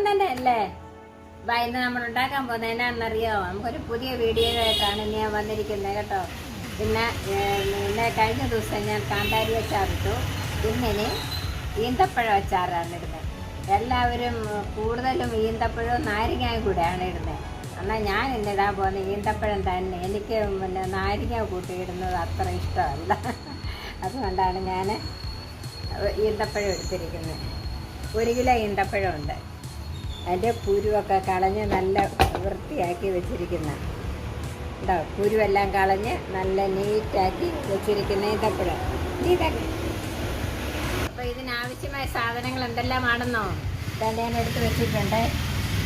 സുഖം തന്നെ അല്ലേ വാ ഇന്ന് നമ്മൾ ഉണ്ടാക്കാൻ പോകുന്നത് എന്നാണെന്നറിയോ നമുക്കൊരു പുതിയ വീഡിയോ ആയിട്ടാണ് ഞാൻ വന്നിരിക്കുന്നത് കേട്ടോ. പിന്നെ പിന്നെ കഴിഞ്ഞ ദിവസം ഞാൻ കാന്താരി അച്ചാറിട്ടു പിന്നെ ഈന്തപ്പഴം അച്ചാറാണ് ഇടുന്നത്. എല്ലാവരും കൂടുതലും ഈന്തപ്പഴവും നാരങ്ങയും കൂടെയാണ് ഇടുന്നത്. എന്നാൽ ഞാൻ ഇന്നിടാൻ പോകുന്ന ഈന്തപ്പഴം തന്നെ. എനിക്ക് പിന്നെ നാരങ്ങ കൂട്ടിയിടുന്നത് അത്ര ഇഷ്ടമല്ല. അതുകൊണ്ടാണ് ഞാൻ ഈന്തപ്പഴം എടുത്തിരിക്കുന്നത്. ഒരു കിലോ ഈന്തപ്പഴമുണ്ട് അതിന്റെ കുരുവൊക്കെ കളഞ്ഞ് നല്ല വൃത്തിയാക്കി വെച്ചിരിക്കുന്ന. ഉണ്ടോ കുരുവെല്ലാം കളഞ്ഞ് നല്ല നീറ്റാക്കി വെച്ചിരിക്കുന്ന ഇതപ്പോഴ് നീറ്റാക്കി അപ്പോൾ ഇതിനാവശ്യമായ സാധനങ്ങൾ എന്തെല്ലാമാണെന്നോ? ഇതാണ്ട് ഞാൻ എടുത്ത് വെച്ചിട്ടുണ്ട്.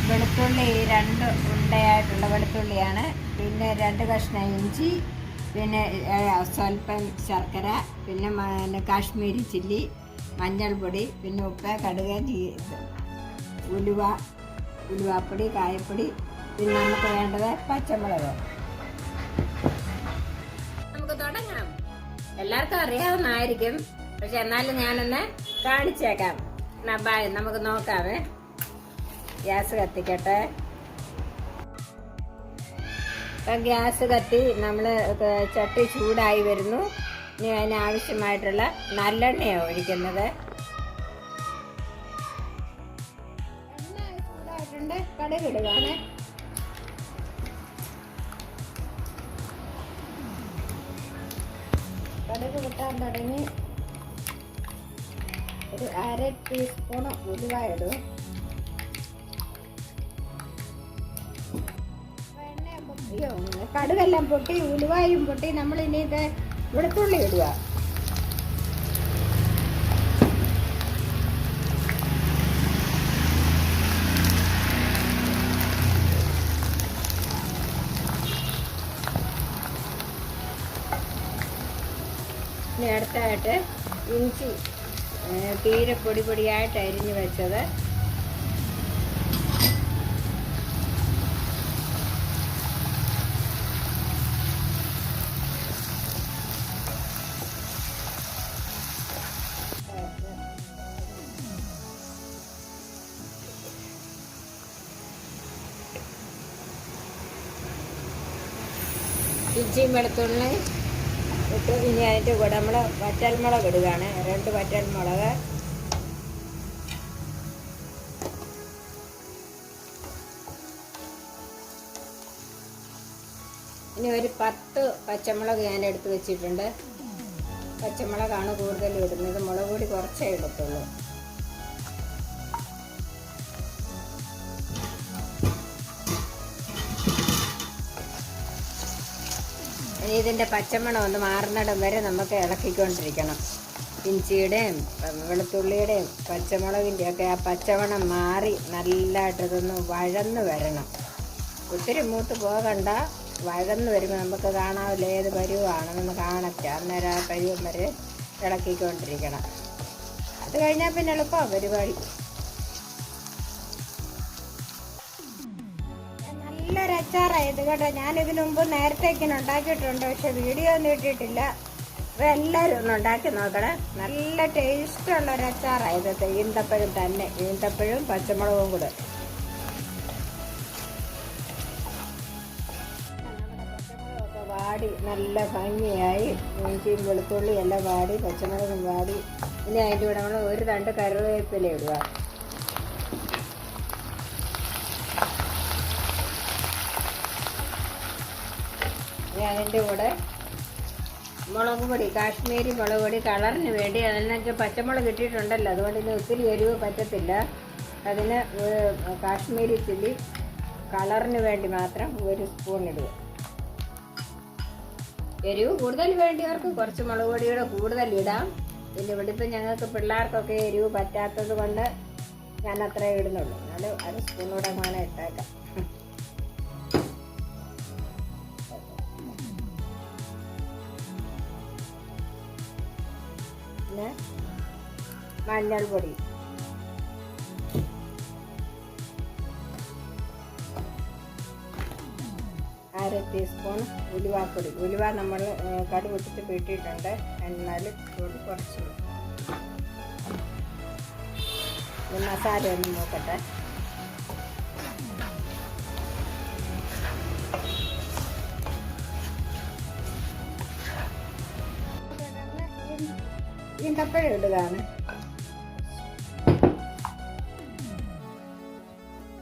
വെളുത്തുള്ളി രണ്ട് ഉണ്ടയായിട്ടുള്ള വെളുത്തുള്ളിയാണ്. പിന്നെ രണ്ട് കഷ്ണം ഇഞ്ചി പിന്നെ സ്വല്പം ശർക്കര പിന്നെ കാശ്മീരി ചില്ലി മഞ്ഞൾപ്പൊടി പിന്നെ ഉപ്പ് കടുക് ഉലുവ ഉലുവാപ്പൊടി കായപ്പൊടി പിന്നെ നമുക്ക് വേണ്ടത് പച്ചമുളക്. നമുക്ക് തുടങ്ങാം. എല്ലാവർക്കും അറിയാവുന്നതായിരിക്കും. പക്ഷെ എന്നാലും ഞാനൊന്ന് കാണിച്ചേക്കാം. നബായി നമുക്ക് നോക്കാവേ ഗ്യാസ് കത്തിക്കട്ടെ. ഇപ്പം ഗ്യാസ് കത്തി നമ്മൾ ചട്ടി ചൂടായി വരുന്നു. ഇനി അതിനാവശ്യമായിട്ടുള്ള നല്ലെണ്ണയാണ് ഒഴിക്കുന്നത്. ചൂടായിട്ടുണ്ട് കടുകിടുകയാണ് കടുക് കിട്ടാൻ തുടങ്ങി. ഒരു അര ടീസ്പൂൺ ഉലുവ ഇടും. അയ്യോ, കടുകെല്ലാം പൊട്ടി. ഉലുവായും പൊട്ടി. നമ്മൾ ഇനി ഇത് വെളുത്തുള്ളി ഇടുക. അടുത്തായിട്ട് ഇഞ്ചി തീരെ പൊടി പൊടിയായിട്ട് അരിഞ്ഞു വെച്ചത്. ഇഞ്ചിയും വെളുത്തുള്ളി ഇട്ട് ഇനി അതിന്റെ കൂടെ നമ്മൾ വറ്റൽമുളക് ഇടുകയാണ്. രണ്ട് വറ്റൽമുളക്. ഇനി ഒരു പത്ത് പച്ചമുളക് ഞാൻ എടുത്ത് വെച്ചിട്ടുണ്ട്. പച്ചമുളകാണ് കൂടുതൽ ഇടുന്നത്. മുളക് പൊടി കുറച്ചേ ഇടത്തുള്ളൂ. ഇനി ഇതിന്റെ പച്ചമണം ഒന്ന് മാറുന്നിടം വരെ നമുക്ക് ഇളക്കിക്കൊണ്ടിരിക്കണം. ഇഞ്ചിയുടെയും വെളുത്തുള്ളിയുടെയും പച്ചമുളകിന്റെയും ഒക്കെ ആ പച്ചമണം മാറി നല്ലതൊന്ന് വഴന്ന് വരണം. ഒത്തിരി മൂത്ത് പോകണ്ട. വഴന്ന് വരുമ്പോൾ നമുക്ക് കാണാവില്ല ഏത് പരുവാണെന്ന് കാണത്തില്ല അന്നേരം ആ പരുവം വരെ ഇളക്കിക്കൊണ്ടിരിക്കണം. അത് കഴിഞ്ഞാൽ പിന്നെ എളുപ്പമാണ് പരിപാടി. നല്ലൊരു അച്ചാറായത് കേട്ടോ. ഞാൻ ഇതിനു മുമ്പ് നേരത്തെ ഇങ്ങനെ ഉണ്ടാക്കിയിട്ടുണ്ട് പക്ഷെ വീഡിയോ ഒന്നും ഇട്ടിട്ടില്ല. അപ്പൊ എല്ലാവരും ഒന്ന് ഉണ്ടാക്കി നോക്കണേ. നല്ല ടേസ്റ്റുള്ള ഒരു അച്ചാറായത് ഈന്തപ്പഴം തന്നെ. ഈന്തപ്പഴും പച്ചമുളകും കൂടെ. വാടി നല്ല ഭംഗിയായി. ഇഞ്ചിയും വെളുത്തുള്ളിയും എല്ലാം വാടി പച്ചമുളകും വാടി. ഇനി അതിന്റെ കൂടെ നമ്മൾ ഒരു രണ്ട് കറിവേപ്പില ഇടുക. ഇനി അതിന്റെ കൂടെ മുളക് പൊടി കാശ്മീരി മുളക് പൊടി കളറിന് വേണ്ടി അതിനൊക്കെ പച്ചമുളക് ഇട്ടിട്ടുണ്ടല്ലോ. അതുകൊണ്ട് ഇനി ഒത്തിരി എരിവ് പറ്റത്തില്ല. അതിന് കാശ്മീരി ചില്ലി കളറിന് വേണ്ടി മാത്രം ഒരു സ്പൂൺ ഇടുക. എരിവ് കൂടുതൽ വേണ്ടിയവർക്ക് കുറച്ച് മുളക് പൊടിയുടെ കൂടുതൽ ഇടാം. പിന്നെ ഇവിടെ ഇപ്പം ഞങ്ങൾക്ക് പിള്ളേർക്കൊക്കെ എരിവ് പറ്റാത്തത് കൊണ്ട് ഞാൻ അത്രേ ഇടുന്നുള്ളൂ. എന്നാലും അര സ്പൂണൂടെ അങ്ങനെ ഇട്ടേക്കാം. പിന്നെ മഞ്ഞൾപ്പൊടി അര ടീസ്പൂൺ ഉലുവാപ്പൊടി. ഉലുവ നമ്മൾ കടു പൊട്ടിച്ച് വീട്ടിയിട്ടുണ്ട് എന്നാൽ കൂടി കുറച്ച് മസാല ഒന്ന് നോക്കട്ടെ ഈന്തപ്പഴം ഇടുകയാണ്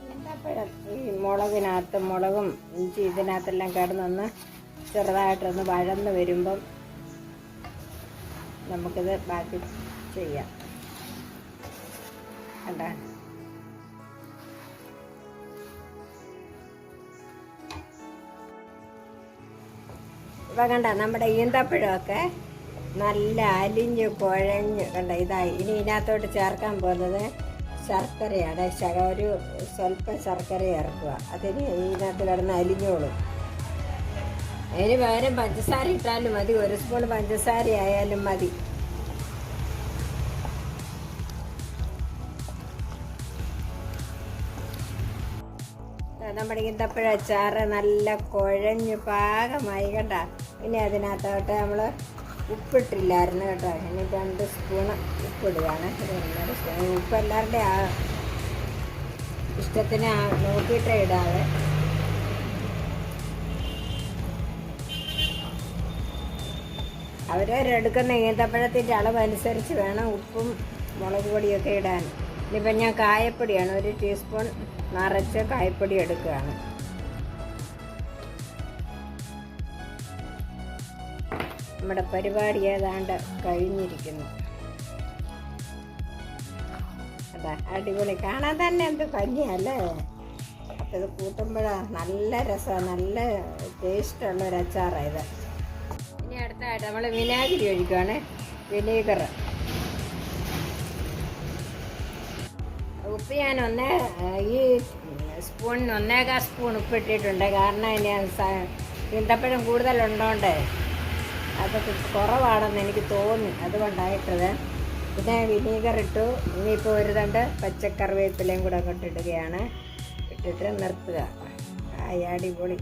ഈന്തപ്പഴം ഈ മുളകിനകത്ത് മുളകും ഇഞ്ചി ഇതിനകത്തെല്ലാം കിടന്നൊന്ന് ചെറുതായിട്ടൊന്ന് വഴന്ന് വരുമ്പം നമുക്കിത് ബാക്കി ചെയ്യാം. കണ്ടാ? ഇപ്പം കണ്ട നമ്മുടെ ഈന്തപ്പഴമൊക്കെ? നല്ല അലിഞ്ഞ് കുഴഞ്ഞ് കണ്ട? ഇതായി ഇനി ഇതിനകത്തോട്ട് ചേർക്കാൻ പോകുന്നത് ശർക്കരയാണ്. ശക ഒരു സ്വല്പം ശർക്കര ചേർക്കുക. അതിന് ഇതിനകത്ത് കിടന്ന് അലിഞ്ഞോളും. അതിന് പകരം പഞ്ചസാര ഇട്ടാലും മതി. ഒരു സ്പൂൺ പഞ്ചസാര ആയാലും മതി. നമ്മുടെ ഇന്തപ്പഴ അച്ചാറ് നല്ല കുഴഞ്ഞ് പാകമായി കണ്ട? ഇനി അതിനകത്തോട്ട് നമ്മൾ ഉപ്പിട്ടില്ലായിരുന്നു കേട്ടോ. ഇനി രണ്ട് സ്പൂൺ ഉപ്പിടുകയാണ്. ഒന്നര സ്പൂൺ ഉപ്പ് എല്ലാവരുടെയും ആ ഇഷ്ടത്തിന് നോക്കിയിട്ടേ ഇടാതെ അവരവരെടുക്കുന്ന ഈന്തപ്പഴത്തിന്റെ അളവനുസരിച്ച് വേണം ഉപ്പും മുളക് പൊടിയൊക്കെ ഇടാൻ. ഇനിയിപ്പം ഞാൻ കായപ്പൊടിയാണ്. ഒരു ടീസ്പൂൺ നിറച്ച് കായപ്പൊടി എടുക്കുകയാണ്. നമ്മുടെ പരിപാടി ഏതാണ്ട് കഴിഞ്ഞിരിക്കുന്നു. അതാ അടിപൊളി. കാണാൻ തന്നെ എന്ത് ഭംഗിയല്ലേ? അപ്പം ഇത് കൂട്ടുമ്പോഴാ നല്ല രസമാണ് നല്ല ടേസ്റ്റുള്ള ഒരു അച്ചാറാണ് ഇത്. ഇനി അടുത്തായിട്ട് നമ്മൾ വിനാഗിരി ഒഴിക്കുകയാണ് വിനീഗർ. ഉപ്പ് ഞാൻ ഒന്നേ ഈ സ്പൂണിന് ഒന്നേകാൽ സ്പൂൺ ഉപ്പിട്ടിട്ടുണ്ട്. കാരണം ഞാൻ ഈന്തപ്പഴം കൂടുതലുണ്ടോണ്ട്. അതൊക്കെ കുറവാണെന്ന് എനിക്ക് തോന്നി. അതുകൊണ്ടായിട്ടത്. പിന്നെ വിനീഗർ ഇട്ടു. ഇനിയിപ്പോൾ ഒരു തണ്ട് പച്ചക്കറിവേപ്പിലയും കൂടെ അങ്ങോട്ട് ഇടുകയാണ്. ഇട്ടിട്ട് നിർത്തുക. ആ അടിപൊളി.